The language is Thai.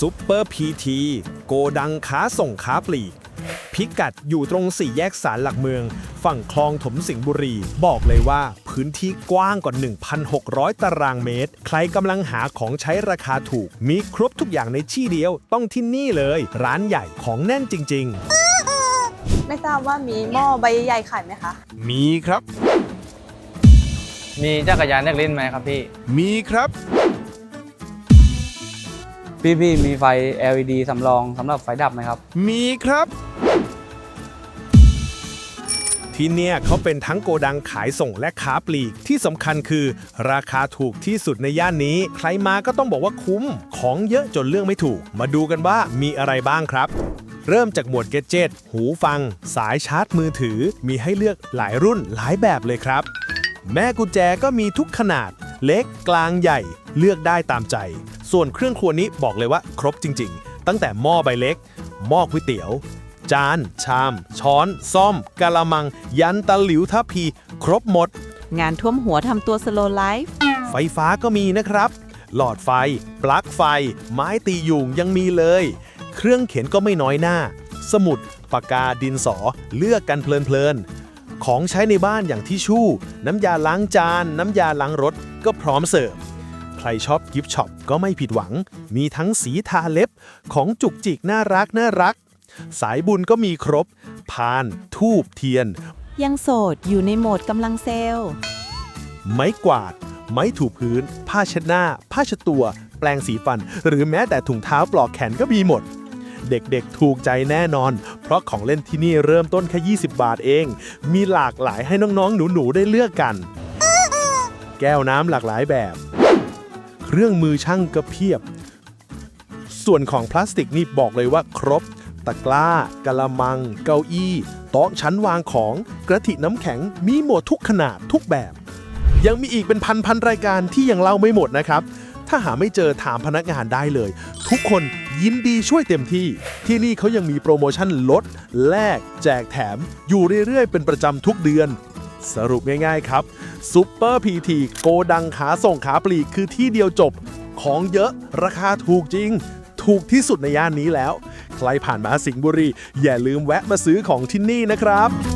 ซุปเปอร์พีทีโกดังค้าส่งค้าปลีก พิกัดอยู่ตรงสี่แยกสารหลักเมือง ฝั่งคลองถมสิงห์บุรี บอกเลยว่าพื้นที่กว้างกว่า 1,600 ตารางเมตร ใครกำลังหาของใช้ราคาถูก มีครบทุกอย่างในที่เดียวต้องที่นี่เลย ร้านใหญ่ของแน่นจริงๆไม่ทราบว่ามีหม้อใบใหญ่ขายไหมคะ มีครับ มีจักรยานเล็กเล่นไหมครับพี่ มีครับ พี่พี่มีไฟ LED สำรองสำหรับไฟดับไหมครับ มีครับ ที่เนี่ยเขาเป็นทั้งโกดังขายส่งและค้าปลีก ที่สำคัญคือ ราคาถูกที่สุดในย่านนี้ ใครมาก็ต้องบอกว่าคุ้ม ของเยอะจนเรื่องไม่ถูก มาดูกันว่ามีอะไรบ้างครับ เริ่มจากหมวดเกจเจตหูฟัง สายชาร์จมือถือ มีให้เลือกหลายรุ่นหลายแบบเลยครับ แม่กุญแจก็มีทุกขนาด เล็กกลางใหญ่ เลือกได้ตามใจ ส่วนเครื่องครัวนี้บอกเลยว่าครบจริง ๆ ตั้งแต่หม้อใบเล็ก หม้อก๋วยเตี๋ยว จาน ชาม ช้อน ซ่อม กะละมัง ยันตะหลิวทัพพี ครบหมด งานท่วมหัวทำตัวสโลไลฟ์ไฟฟ้าก็มีนะครับ หลอดไฟ ปลั๊กไฟ ไม้ตียุงยังมีเลย เครื่องเขียนก็ไม่น้อยหน้า สมุด ปากกา ดินสอ เลือกกันเพลินๆ ของใช้ในบ้านอย่างที่ชู่ น้ำยาล้างจาน น้ำยาล้างรถ ก็พร้อมเสิร์ฟใค รชอบกิฟต์ช็อปก็ไม่ผิดหวัง มีทั้งสีทาเล็บของจุกจิกน่ารักน่ารัก สายบุญก็มีครบ พาน ทูบเทียน ยังโสดอยู่ในโหมดกำลังเซลล์ ไม้กวาด ไม้ถูพื้น ผ้าเช็ดหน้า ผ้าเช็ดตัว แปรงสีฟัน หรือแม้แต่ถุงเท้าปลอกแขนก็มีหมดเด็กๆ ถูกใจแน่นอน เพราะของเล่นที่นี่เริ่มต้นแค่ 20 บาทเอง มีหลากหลายให้น้องๆ หนูๆ ได้เลือกกัน แก้วน้ำหลากหลายแบบ เครื่องมือช่างก็เพียบ ส่วนของพลาสติกนี่บอกเลยว่าครบ ตะกร้ากะละมัง เก้าอี้โต๊ะชั้นวางของกระติน้ำแข็งมีหมดทุกขนาดทุกแบบ ยังมีอีกเป็นพันพันๆรายการที่ยังเล่าไม่หมดนะครับ ถ้าหาไม่เจอถามพนักงานได้เลย ทุกคนยินดีช่วยเต็มที่ ที่นี่เขายังมีโปรโมชั่นลด แลก แจกแถม อยู่เรื่อยๆ เป็นประจำทุกเดือน สรุปง่ายๆครับซูเปอร์พีทีโกดังขาส่งขาปลีกคือที่เดียวจบ ของเยอะราคาถูกจริง ถูกที่สุดในย่านนี้แล้ว ใครผ่านมาสิงห์บุรี อย่าลืมแวะมาซื้อของที่นี่นะครับ